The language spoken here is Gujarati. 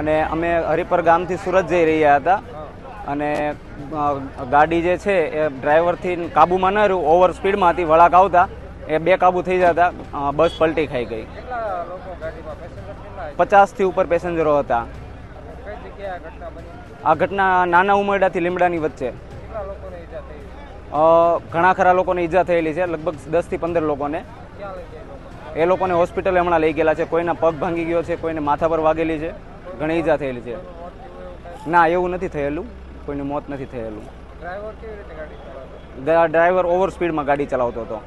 અને અમે હરિપર ગામથી સુરત જઈ રહ્યા હતા. અને ગાડી જે છે એ ડ્રાઈવરથી કાબુમાં ન રહ્યું ઓવર સ્પીડમાં હતી વળાક આવતા એ બે કાબુ થઈ જતા બસ પલટી ખાઈ ગઈ. પચાસથી ઉપર પેસેન્જરો હતા. આ ઘટના નાના ઉમરડાથી લીમડાની વચ્ચે. ઘણા ખરા લોકોને ઈજા થયેલી છે લગભગ દસથી પંદર લોકોને. એ લોકોને હોસ્પિટલે હમણાં લઈ ગયેલા છે કોઈના પગ ભાંગી ગયો છે કોઈને માથા પર વાગેલી છે. ઘણી ઈજા થયેલી છે. ના એવું નથી થયેલું. કોઈનું મોત નથી થયેલું. ડ્રાઈવર ઓવર સ્પીડમાં ગાડી ચલાવતો હતો.